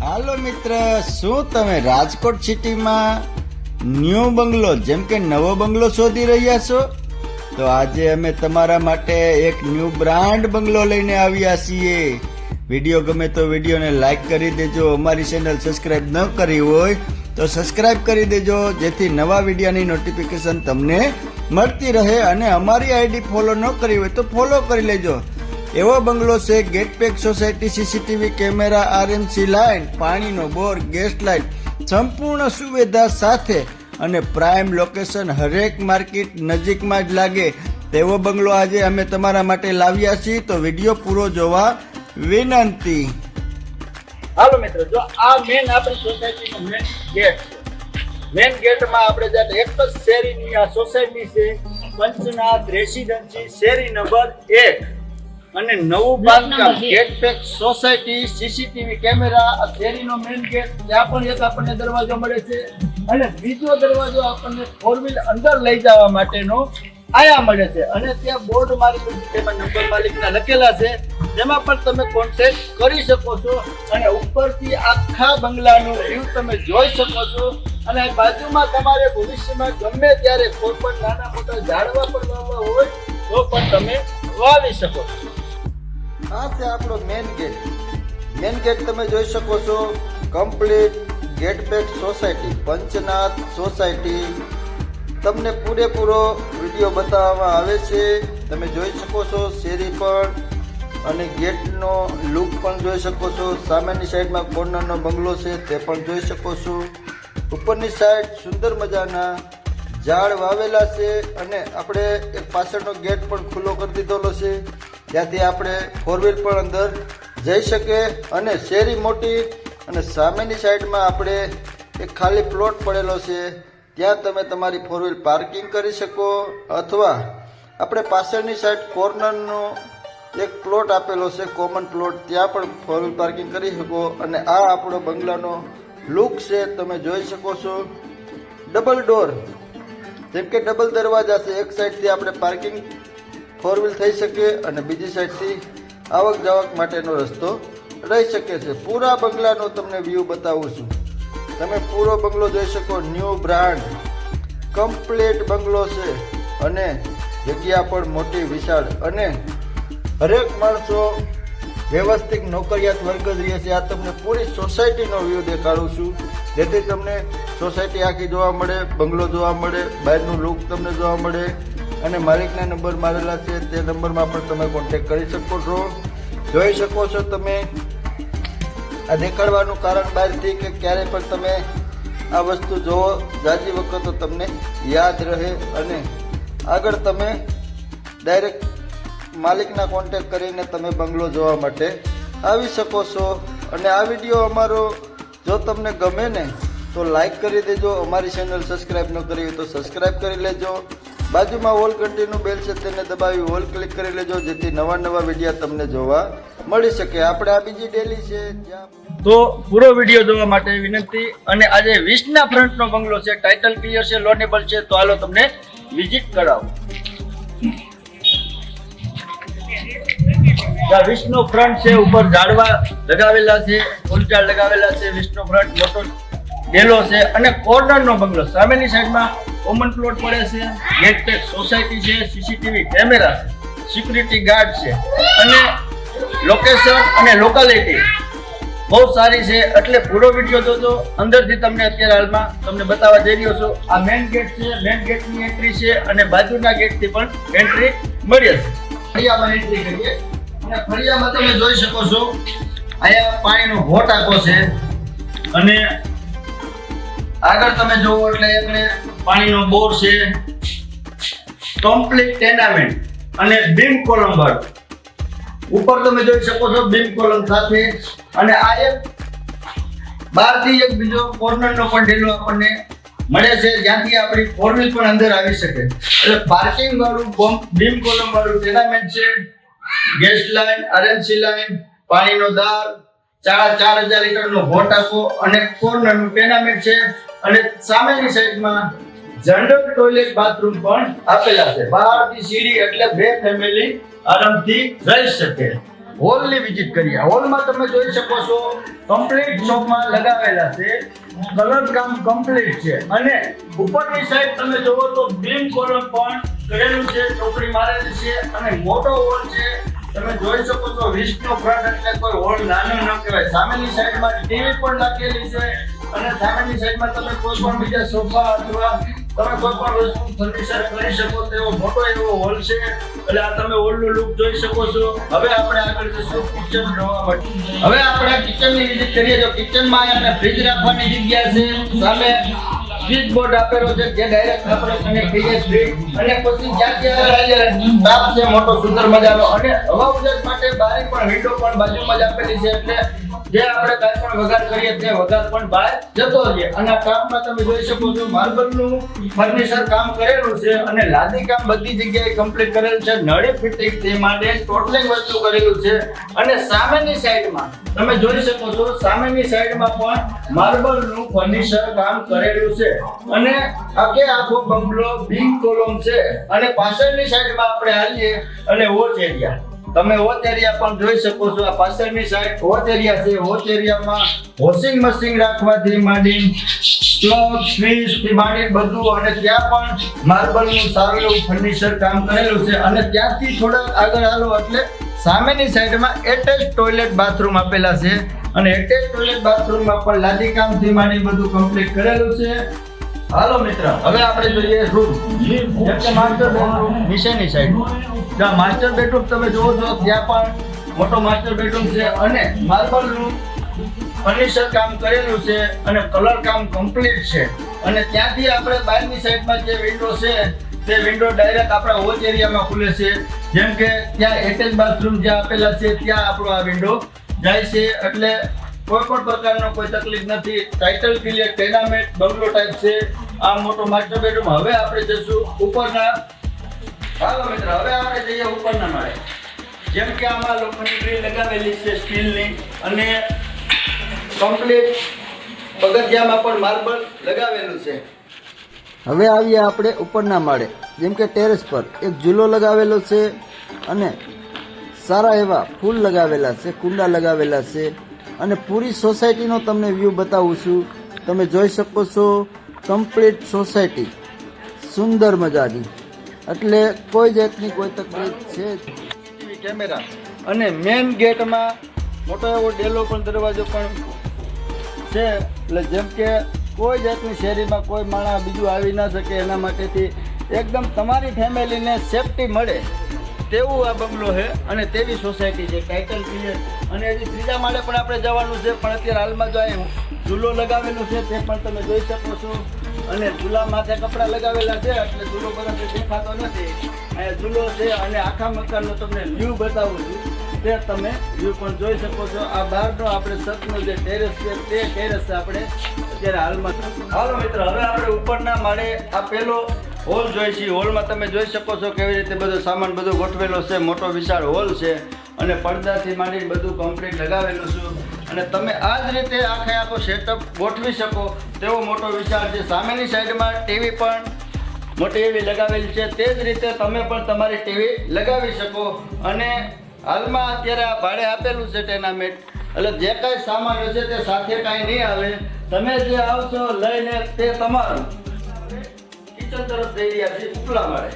હાલો મિત્ર, શું તમે રાજકોટ સિટીમાં ન્યૂ બંગલો, જેમ કે નવો બંગલો શોધી રહ્યા છો? તો આજે અમે તમારા માટે એક ન્યૂ બ્રાન્ડ બંગલો લઈને આવ્યા છીએ. વીડિયો ગમે તો વિડીયોને લાઈક કરી દેજો. અમારી ચેનલ સબસ્ક્રાઇબ ન કરી હોય તો સબસ્ક્રાઇબ કરી દેજો, જેથી નવા વિડીયોની નોટિફિકેશન તમને મળતી રહે અને અમારી આઈડી ફોલો ન કરી હોય તો ફોલો કરી લેજો. એવો બંગલો છે gate pack society, CCTV camera, RMC line, પાણીનો બોર, ગેસ લાઇન સંપૂર્ણ સુવિધા સાથે અને પ્રાઇમ લોકેશન હરેક માર્કેટ નજીકમાં જ લાગે. તેવો બંગલો આજે અમે તમારા માટે લાવ્યા છીએ, તો વીડિયો પૂરો જોવા વિનંતી. હાલો મિત્રો, જો આ મેન આપણી સોસાયટીનો મેન ગેટ મેન ગેટમાં આપણે જ્યારે એક જ શેરીની આ સોસાયટી છે, પંચનાથ રેસિડેન્સી શેરી નંબર એક. અને નવું બાંધકામ gate pack society CCTV camera આ શેરીનો મેઇન ગેટ ત્યાં પણ એક આપણને દરવાજો મળે છે. અને બીજો દરવાજો આપણને ફોર વ્હીલ અંદર લઈ જવા માટેનો આયા મળે છે. અને ત્યાં બોર્ડ મારી તેમાં નંબર માલિકના લખેલા છે. તેમાં પણ તમે કોન્ટેક્ટ કરી શકો છો અને ઉપરથી આખા બંગલાનું વ્યૂ તમે જોઈ શકો છો. અને બાજુમાં તમારે ભવિષ્યમાં ગમે ત્યારે કોઈ પણ નાના મોટા ઝાડવા પણ વાવવા હોય તો પણ તમે વાવી શકો છો. આ છે આપણો મેન ગેટ મેન ગેટ તમે જોઈ શકો છો complete gate pack society Panchnath society તમને પૂરેપૂરો વીડિયો બતાવવામાં આવે છે. તમે જોઈ શકો છો શેરી પણ અને ગેટનો લુક પણ જોઈ શકો છો. સામેની સાઈડમાં કોર્નરનો બંગલો છે, તે પણ જોઈ શકો છો. ઉપરની સાઈડ સુંદર મજાના ઝાડ વાવેલા છે અને આપણે એક પાછળનો ગેટ પણ ખુલ્લો કરી દીધેલો છે. ત્યાંથી આપણે ફોર વ્હીલ પણ અંદર જઈ શકે અને શેરી મોટી અને સામેની સાઈડમાં આપણે એક ખાલી પ્લોટ પડેલો છે. ત્યાં તમે તમારી ફોર વ્હીલ પાર્કિંગ કરી શકો અથવા આપણે પાછળની સાઈડ કોર્નરનો એક પ્લોટ આપેલો છે કોમન પ્લોટ ત્યાં પણ ફોર વ્હીલ પાર્કિંગ કરી શકો અને આ આપણો બંગલાનો લુક છે, તમે જોઈ શકો છો. ડબલ ડોર જેમ કે ડબલ દરવાજા છે, એક સાઈડથી આપણે પાર્કિંગ ફોર વ્હીલ થઈ શકે અને બીજી સાઈડથી આવક જાવક માટેનો રસ્તો રહી શકે છે. પૂરા બંગલાનો તમને વ્યૂ બતાવું છું. તમે પૂરો બંગલો જોઈ શકો ન્યૂ બ્રાન્ડ કમ્પ્લીટ બંગલો છે અને જગ્યા પણ મોટી, વિશાળ અને હરેક માણસો વ્યવસ્થિત નોકરિયાત વર્ગ જ રહે છે. આ તમને પૂરી સોસાયટીનો વ્યૂ દેખાડું છું. જેથી તમને સોસાયટી આખી જોવા મળે, બંગલો જોવા મળે, બહારનું લુક તમને જોવા મળે. અને માલિકના નંબર મારેલા છે, તે નંબરમાં પણ તમે કોન્ટેક કરી શકો છો. જોઈ શકો છો તમે. આ દેખાડવાનું કારણ બહારથી કે ક્યારે પણ તમે આ વસ્તુ જોવો જાજી વખત તો તમને યાદ રહે અને આગળ તમે ડાયરેક્ટ માલિકના કોન્ટેક કરીને તમે બંગલો જોવા માટે આવી શકો છો. અને આ વીડિયો અમારો જો તમને ગમે ને, તો લાઈક કરી દેજો. અમારી ચેનલ સબસ્ક્રાઈબ ન કરી હોય તો સબસ્ક્રાઈબ કરી લેજો. બાજુમાં ઓલ ઘંટીનું બેલ છે તેને દબાવી ઓલ ક્લિક કરી લેજો, જેથી નવા નવા વીડિયો તમને જોવા મળી શકે. આપણે આ બીજી ડેલી છે તો પૂરો વીડિયો જોવા માટે વિનંતી અને આજે વીસના ફ્રન્ટનો બંગલો છે ટાઇટલ ક્લિયર છે લોનેબલ છે, તો હાલો તમને વિઝિટ કરાવો. જ્યાં વીસનો ફ્રન્ટ છે, ઉપર ઝાડવા લગાવેલા છે ફૂલઝાડ લગાવેલા છે વીસનો ફ્રન્ટ મોટો ડેલો છે અને કોર્નરનો બંગલો. સામેની સાઈડમાં કોમન પ્લોટ પડે છે. ગેટ સોસાયટી છે સીસીટીવી કેમેરા છે સિક્યુરિટી ગાર્ડ છે, અને લોકેશન અને લોકાલિટી બહુ સારી છે. એટલે પૂરો વીડિયો જોજો. અંદરથી તમને અત્યારે હાલમાં તમને બતાવવા જઈ રહ્યો છું. આ મેઇન ગેટ છે. મેઇન ગેટની એન્ટ્રી છે અને બાજુના ગેટથી પણ એન્ટ્રી મળી હશે ફળિયામાં એન્ટ્રી કરીએ. અને ફળિયામાં તમે જોઈ શકો છો, અહીંયા પાણીનો હોટ આખો છે. અને આગળ તમે જોવો એટલે એટલે પાણીનો બોર છે. કમ્પ્લીટ ટેનામેન્ટ અને બીમ કોલમ વાળું ઉપર તમે જોઈ શકો છો બીમ કોલમ સાથે અને આ એક બહારથી એક બીજો કોર્નરનો પણ ઢીલો આપણને મળે છે. જ્યાંથી આપણી ફોર પણ અંદર આવી શકે. એટલે પાર્કિંગ વાળું બીમ કોલમ વાળું ટેનામેન્ટ છે. ગેસ લાઇન આરએનસી લાઇન પાણીનો દાર ચાર ચાર હજાર લીટરનો વોટ આપો અને કોર્નરનું ટેનામેન્ટ છે. અને સામેની સાઈડમાં જનરલ ટોયલેટ બાથરૂમ પણ આપેલા છે. બહારથી સીડી એટલે બે ફેમિલી આરામથી રહી શકે. હોલની વિઝિટ કરીએ. હોલમાં તમે જોઈ શકો છો કમ્પ્લીટ શોપમાં લગાવેલા છે. કલર કામ કમ્પ્લીટ છે. અને ઉપરની સાઈડ તમે જોવો તો બીમ કોલમ પણ કરેલું છે. ચોકડી મારેલી છે અને મોટો હોલ છે. તમે જોઈ શકો છો વિષ્ણુ ફ્રન્ટ એટલે કોઈ હોલ નાનો ન કહેવાય. સામેની સાઈડમાં ટીવી પણ લાગેલી છે. અને સામેની સાઈડમાં તમે કોઈ પણ બીજા સોફા અથવા તમે કોઈ પણ વસ્તુ ફર્નિચર કરી શકો તેવો મોટો એવો હોલ છે એટલે આ તમે હોલનો લુક જોઈ શકો છો. હવે આપણે આગળ જશું કિચન જોવા માટે. હવે આપણે કિચનની વિઝિટ કરીએ તો કિચનમાં આપણે ફ્રીજ રાખવાની જગ્યા છે. સામે સ્વિચ બોર્ડ આપેલો છે, જે ડાયરેક્ટ આપણે કનેક્ટ થઈ જાય ફ્રીજ અને પછી જ્યાં ત્યાં તાપ છે, મોટો સુંદર મજાનો. અને હવા ઉજાસ માટે બારી પણ વિન્ડો પણ બાજુમાં જ આપેલી છે, એટલે જે આપણે કાંઈ પણ વઘાર કરીએ તે વઘાર પણ બહાર જતો રહે અને આ કામમાં તમે જોઈ શકો છો, માર્બલનું ફર્નિચર કામ કરેલું છે અને લાદી કામ બધી જગ્યાએ કમ્પ્લીટ કરેલું છે. નળી ફિટિંગ તે માટે ટોટલિંગ વસ્તુ કરેલું છે. અને સામેની સાઈડમાં તમે જોઈ શકો છો, સામેની સાઈડમાં પણ માર્બલનું ફર્નિચર કામ કરેલું છે. અને આખે આખો બંગલો બિગ કોલમ છે. અને પાછળની સાઈડમાં આપણે હાલીએ અને ઓચ એરિયા તમે વોચ એરિયા પણ જોઈ શકો છો. આ પાછળની સાઈડ વોચ એરિયા છે. વોચ એરિયામાં વોશિંગ મશીન રાખવાથી માંડી પ્લગ સ્વિચથી માંડી બધું અને ત્યાં પણ માર્બલનું સારું એવું ફર્નિચર કામ કરેલું છે. અને ત્યાંથી થોડા આગળ હાલો એટલે સામેની સાઈડમાં એટેચ ટોયલેટ બાથરૂમ આપેલા છે. અને એટેચ ટોયલેટ બાથરૂમમાં પણ લાદી કામથી માંડી બધું કમ્પ્લીટ કરેલું છે. હાલો મિત્ર. હવે આપણે જોઈએ રૂમ. જેમ કે માસ્ટર બેડરૂમ નીચેની સાઈડ જ્યાં માસ્ટર બેડરૂમ તમે જુઓ છો ત્યાં પણ મોટો માસ્ટર બેડરૂમ છે અને માર્બલનું ફર્નિચર કામ કરેલું છે અને કલર કામ કમ્પ્લીટ છે. અને ત્યાંથી આપણે બહારની સાઈડમાં જે વિન્ડો છે તે વિન્ડો ડાયરેક્ટ આપણા હોચ એરિયામાં ખુલે છે. જેમ કે ત્યાં એટેચ બાથરૂમ જ્યાં આપેલા છે ત્યાં આપણો આ વિન્ડો જાય છે. એટલે કોઈ પણ પ્રકારનો કોઈ તકલીફ નથી. Title clear tenement bungalow type છે. આ મોટો માસ્ટર બેડરૂમ હવે આપણે જઈશું ઉપરના. હાલો મિત્ર, હવે આપણે જઈએ ઉપરના માળે. જેમ કે આમાં લોખંડની ગ્રીલ લગાવેલી છે સ્ટીલની અને કમ્પ્લીટ પગથિયામાં પણ માર્બલ લગાવેલું છે. હવે આવીએ આપણે ઉપરના માળે. જેમ કે ટેરેસ પર એક ઝૂલો લગાવેલો છે અને સારા એવા ફૂલ લગાવેલા છે, કુંડા લગાવેલા છે. અને પૂરી સોસાયટીનો તમને વ્યૂ બતાવું છું. તમે જોઈ શકો છો કમ્પ્લીટ સોસાયટી. સુંદર મજાની. એટલે કોઈ જાતની કોઈ તકલીફ છે કેમેરા અને મેઇન ગેટમાં મોટો એવો ડેલો પણ દરવાજો પણ છે. એટલે જેમ કે કોઈ જાતની શેરીમાં કોઈ માણસ બીજું આવી ના શકે એના માટેથી એકદમ તમારી ફેમિલીને સેફટી મળે. તેવું આ બંગલો છે અને તેવી સોસાયટી છે ટાઇટલ ક્લિયર અને હજી ત્રીજા માળે પણ આપણે જવાનું છે, પણ અત્યારે હાલમાં જો અહીં ઝૂલો લગાવેલો છે, તે પણ તમે જોઈ શકો છો. અને ઝૂલા માથે કપડાં લગાવેલા છે, એટલે ઝૂલો બરાબર દેખાતો નથી. અહીંયા ઝૂલો છે અને આખા મકાનનો તમને વ્યૂ બતાવું છું. તે તમે વ્યૂ પણ જોઈ શકો છો. આ બહારનો આપણે સતનો જે ટેરેસ છે, તે ટેરેસ આપણે અત્યારે હાલમાં. હાલો મિત્ર, હવે આપણે ઉપરના માળે આ પેલો હોલ જોઈ છે. હોલમાં તમે જોઈ શકો છો કેવી રીતે બધો સામાન બધો ગોઠવેલો છે. મોટો વિશાળ હોલ છે અને પડદાથી માંડીને બધું કમ્પ્લીટ લગાવેલું છે. અને તમે આ જ રીતે આખે આખો સેટઅપ ગોઠવી શકો. તેવો મોટો વિશાળ છે. સામેની સાઈડમાં ટીવી પણ મોટી એવી લગાવેલી છે. તે જ રીતે તમે પણ તમારી ટીવી લગાવી શકો. અને હાલમાં અત્યારે આ ભાડે આપેલું છે ટેનામેન્ટ એટલે જે કાંઈ સામાન હશે તે સાથે કાંઈ નહીં આવે. તમે જે આવશો લઈને તે તમારું. કિચન તરફ જઈ રહ્યા છીએ ઉપલા માળે.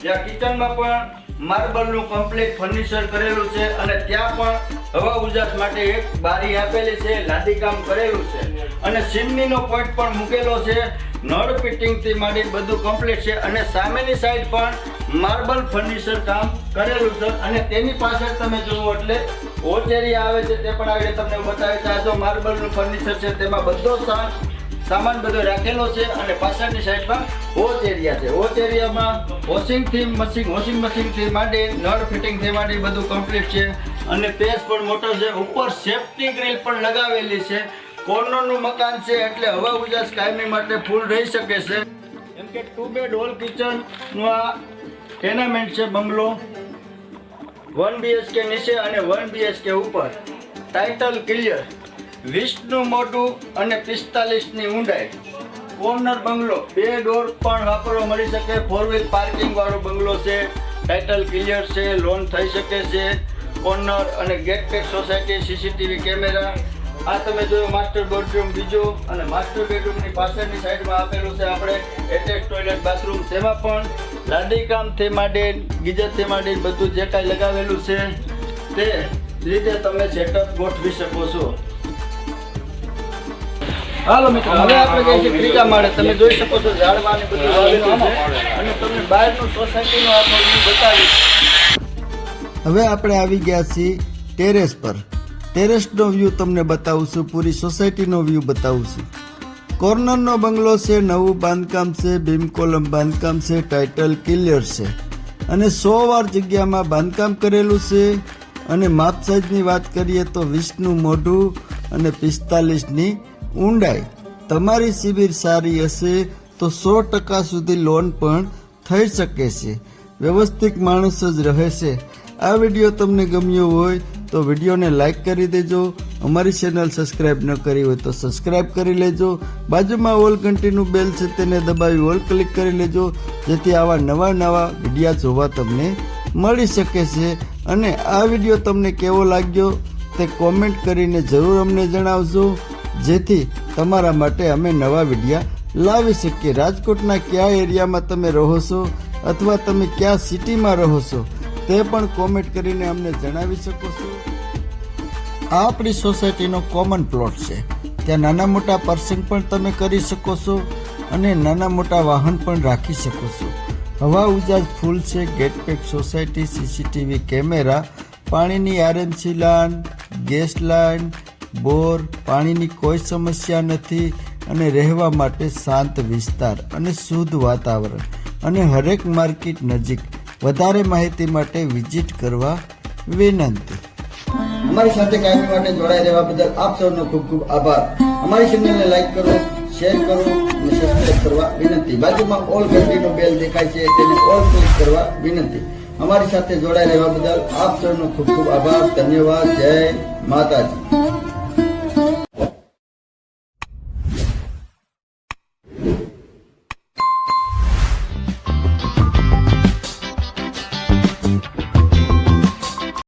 જ્યાં કિચનમાં પણ માર્બલનું કમ્પ્લીટ ફર્નિચર કરેલું છે અને ત્યાં પણ હવા ઉજાસ માટે એક બારી આપેલી છે લાદી કામ કરેલું છે. અને સિમનીનો પોઈન્ટ પણ મૂકેલો છે. નળ ફિટિંગથી માંડી બધું કમ્પ્લીટ છે અને સામેની સાઈડ પણ માર્બલ ફર્નિચર કામ કરેલું છે. અને તેની પાછળ તમે જુઓ એટલે હોચેરી આવે છે તે પણ આગળ તમને બતાવે છે આ જો માર્બલનું ફર્નિચર છે, તેમાં બધો સા- સામાન બધો રાખેલો છે અને પાછળની સાઈડમાં વોચ એરિયા છે. વોચ એરિયામાં વોશિંગથી મશીન વોશિંગ મશીનથી માંડી નળ ફિટિંગથી માંડી બધું કમ્પ્લીટ છે. અને પેસ પણ મોટો છે. ઉપર સેફ્ટી ગ્રીલ પણ લગાવેલી છે. કોર્નરનું મકાન છે એટલે હવા ઉજાસ કાયમી માટે ફૂલ રહી શકે છે. એમ કે ટુ બેડ હોલ કિચનનું આ ટેનામેન્ટ છે બંગલો. વન બીએચકે નીચે અને વન બીએચકે ઉપર. ટાઇટલ ક્લિયર વીસનું મોટું અને પિસ્તાલીસની ઊંડાઈ. કોર્નર બંગલો, બે ડોર પણ વાપરવા મળી શકે. ફોર વ્હીલ પાર્કિંગ વાળો બંગલો છે. ટાઇટલ ક્લિયર છે લોન થઈ શકે છે. કોર્નર અને gate pack society CCTV camera આ તમે જોયો માસ્ટર બેડરૂમ બીજો અને માસ્ટર બેડરૂમની પાછળની સાઈડમાં આપેલું છે આપણે એટેચ ટોયલેટ બાથરૂમ તેમાં પણ લાદી કામથી માંડી ગીજરથી માંડી બધું જે કાંઈ લગાવેલું છે તે રીતે તમે સેટઅપ ગોઠવી શકો છો. હાલો મિત્રો, હવે આપણે જઈએ છીએ ત્રીજા માળે, તમે જોઈ શકો છો ઝાડવા ને બધું વાવેલું છે. અને તમને બહારનું સોસાયટીનો view બતાવીશ. હવે આપણે આવી ગયા છીએ ટેરેસ પર. ટેરેસનો વ્યૂ તમને બતાવશું, પૂરી સોસાયટીનો વ્યૂ બતાવશું. કોર્નરનો બંગલો છે, નવું બાંધકામ છે બીમ કોલમ બાંધકામ છે, ટાઇટલ ક્લિયર છે. અને સો વાર જગ્યામાં બાંધકામ કરેલું છે. અને માપ સાઈઝની વાત કરીએ તો વીસનું મોઢું અને પિસ્તાલીસની ઊંડાઈ. તમારી શિબિર સારી હશે તો સો ટકા સુધી લોન પણ થઈ શકે છે. વ્યવસ્થિત માણસ જ રહે છે. આ વીડિયો તમને ગમ્યો હોય તો વિડીયોને લાઈક કરી દેજો. અમારી ચેનલ સબસ્ક્રાઇબ ન કરી હોય તો સબસ્ક્રાઇબ કરી લેજો. બાજુમાં ઓલ ઘંટીનું બેલ છે તેને દબાવી ઓલ ક્લિક કરી લેજો, જેથી આવા નવા નવા વિડીયા જોવા તમને મળી શકે છે. અને આ વીડિયો તમને કેવો લાગ્યો તે કોમેન્ટ કરીને જરૂર અમને જણાવજો. જેથી તમારા માટે અમે નવા વિડીયા લાવી શકીએ. રાજકોટના કયા એરિયામાં તમે રહો છો અથવા તમે કયા સિટીમાં રહો છો તે પણ કોમેન્ટ કરીને અમને જણાવી શકો છો. આ આપણી સોસાયટીનો કોમન પ્લોટ છે. ત્યાં નાના મોટા પાર્સિંગ પણ તમે કરી શકો છો અને નાના મોટા વાહન પણ રાખી શકો છો. હવા ઉજાજ ફૂલ છે gate pack society CCTV camera પાણીની RMC line gas line bore પાણીની કોઈ સમસ્યા નથી અને રહેવા માટે શાંત વિસ્તાર અને શુદ્ધ વાતાવરણ અને હરેક માર્કેટ નજીક વધારે માહિતી માટે વિઝિટ કરવા વિનંતી. અમારી સાથે કાયમી માટે જોડાઈ રહેવા બદલ આપ સૌનો ખૂબ ખૂબ આભાર. અમારી ચેનલને લાઈક કરો, શેર કરો અને સબસ્ક્રાઇબ કરવા વિનંતી. બાજુમાં ઓલ ઘંટીનો બેલ દેખાય છે તેને ઓલ ક્લિક કરવા વિનંતી. અમારી સાથે જોડાઈ રહેવા બદલ આપ સૌનો ખૂબ ખૂબ આભાર. ધન્યવાદ. જય માતાજી.